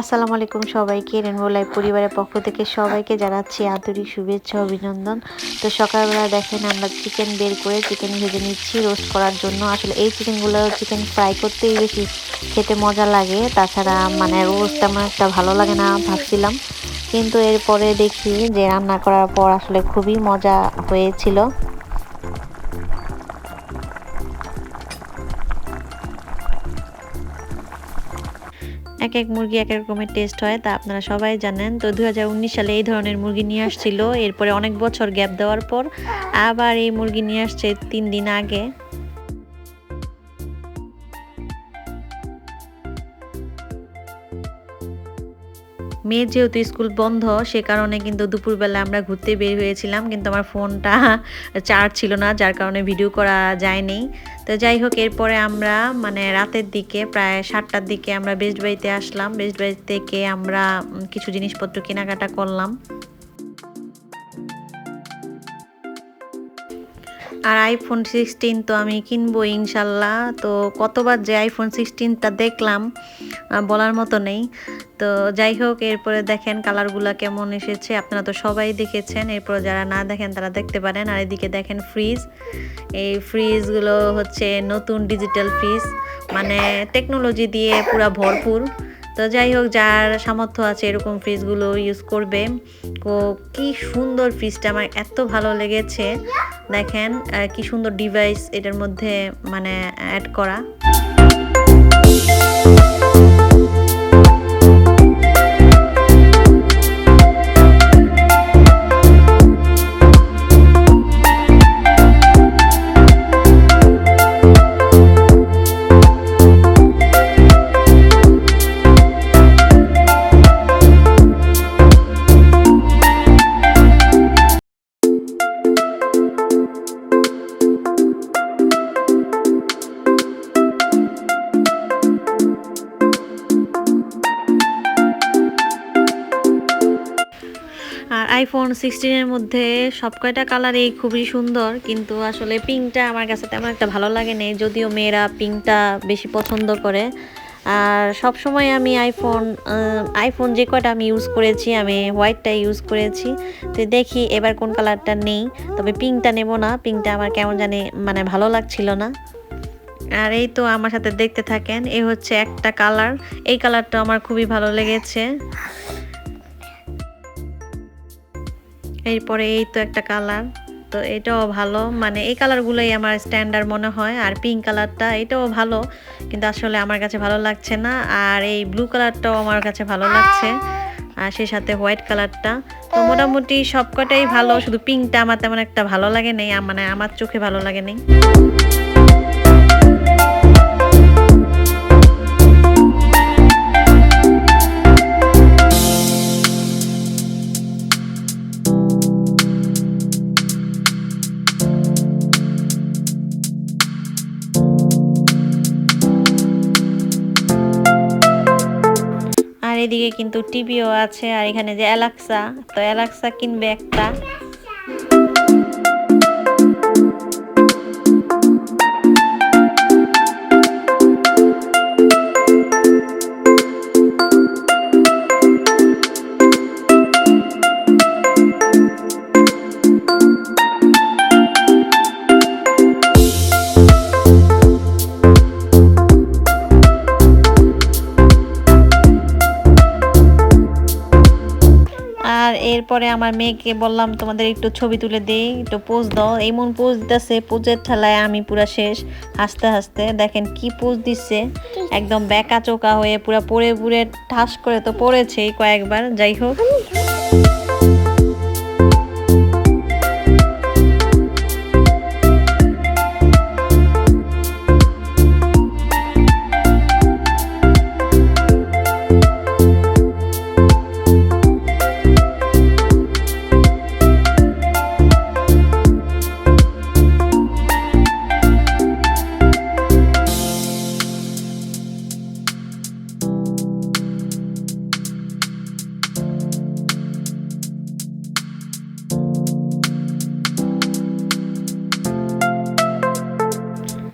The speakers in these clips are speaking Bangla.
আসসালামু আলাইকুম সবাইকে রেনবো লাইভ পরিবারের পক্ষ থেকে সবাইকে জানাচ্ছি আন্তরিক শুভেচ্ছা, অভিনন্দন। তো সকালবেলা দেখেন আমরা চিকেন বের করে চিকেন ভেজে নিচ্ছি রোস্ট করার জন্য। আসলে এই চিকেনগুলো চিকেন ফ্রাই করতেই বেশি খেতে মজা লাগে। তাছাড়া মানে রোস্ট তেমন একটা ভালো লাগে না ভাবছিলাম। কিন্তু এরপরে দেখি যে রান্না করার পর আসলে খুবই মজা হয়েছিল। এক এক মুরগি এক এক রকমের টেস্ট হয়, তা আপনারা সবাই জানেন। তো দু হাজার উনিশ সালে এই ধরনের মুরগি নিয়ে আসছিল। এরপরে অনেক বছর গ্যাপ দেওয়ার পর আবার এই মুরগি নিয়ে আসছে তিন দিন আগে। মেয়ের যেহেতু স্কুল বন্ধ, সে কারণে কিন্তু দুপুরবেলা আমরা ঘুরতে বের হয়েছিলাম, কিন্তু আমার ফোনটা চার্জ ছিল না, যার কারণে ভিডিও করা যায়নি। তো যাই হোক, এরপরে আমরা মানে রাতের দিকে, প্রায় সাতটার দিকে আমরা বেস্ট বাড়িতে আসলাম। বেস্ট বাড়ি থেকে আমরা কিছু জিনিসপত্র কেনাকাটা করলাম। আর আইফোন সিক্সটিন তো আমি কিনবো ইনশাল্লাহ। তো কতবার যে আইফোন সিক্সটিনটা দেখলাম বলার মতো নেই। তো যাই হোক, এরপরে দেখেন কালারগুলো কেমন এসেছে। আপনারা তো সবাই দেখেছেন। এরপর যারা না দেখেন, তারা দেখতে পারেন। আর এদিকে দেখেন ফ্রিজ এই ফ্রিজগুলো হচ্ছে নতুন ডিজিটাল ফ্রিজ মানে টেকনোলজি দিয়ে পুরা ভরপুর। তো যাই হোক, যার সামর্থ্য আছে এরকম ফ্রিজগুলো ইউজ করবে। ও, কি সুন্দর ফ্রিজটা, আমার এত ভালো লেগেছে। দেখেন কি সুন্দর ডিভাইস এটার মধ্যে মানে অ্যাড করা। আইফোন সিক্সটিনের মধ্যে সব কয়টা কালারই খুবই সুন্দর, কিন্তু আসলে পিঙ্কটা আমার কাছে তেমন একটা ভালো লাগে নেই, যদিও মেয়েরা পিঙ্কটা বেশি পছন্দ করে। আর সব সময় আমি আইফোন আইফোন যে কয়টা আমি ইউজ করেছি, আমি হোয়াইটটা ইউজ করেছি। তো দেখি এবার কোন কালারটা নেই, তবে পিঙ্কটা নেব না পিঙ্কটা আমার কেমন জানি মানে ভালো লাগছিল না। আর এই তো আমার সাথে দেখতে থাকেন, এই হচ্ছে একটা কালার এই কালারটা আমার খুবই ভালো লেগেছে। এরপরে এই তো একটা কালার তো এটাও ভালো। মানে এই কালারগুলোই আমার স্ট্যান্ডার্ড মনে হয়, আর পিঙ্ক কালারটা এটাও ভালো, কিন্তু আসলে আমার কাছে ভালো লাগছে না। আর এই ব্লু কালারটাও আমার কাছে ভালো লাগছে, আর সেই সাথে হোয়াইট কালারটা তো মোটামুটি সবকটাই ভালো, শুধু পিঙ্কটা আমার তেমন একটা ভালো লাগে নেই মানে আমার চোখে ভালো লাগে নেই। এদিকে কিন্তু টিভিও আছে আর এখানে যে অ্যালাক্সা তো অ্যালাক্সা কিনবে একটা। আর এরপরে আমার মেয়েকে বললাম, তোমাদের একটু ছবি তুলে দিই, একটু পোজ দাও। এমন পোজ দিতেছে, পোজের ঠেলায় আমি পুরা শেষ। হাসতে হাসতে দেখেন কি পোজ দিচ্ছে। একদম বেকা চোকা হয়ে পুরা পরে পুরে ঠাস করে তো পড়েছেই কয়েকবার, যাই হোক।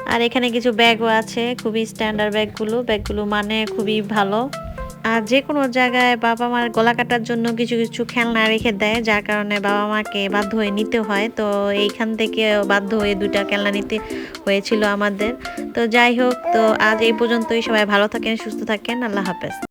আর এখানে কিছু ব্যাগও আছে, খুবই স্ট্যান্ডার্ড ব্যাগগুলো। ব্যাগগুলো মানে খুবই ভালো। আর যে কোনো জায়গায় বাবা মার গলা কাটার জন্য কিছু কিছু খেলনা রেখে দেয়, যার কারণে বাবা মাকে বাধ্য হয়ে নিতে হয়। তো এইখান থেকে বাধ্য হয়ে দুইটা খেলনা নিতে হয়েছিল আমাদের। তো যাই হোক, তো আজ এই পর্যন্তই। সবাই ভালো থাকেন, সুস্থ থাকেন। আল্লাহ হাফেজ।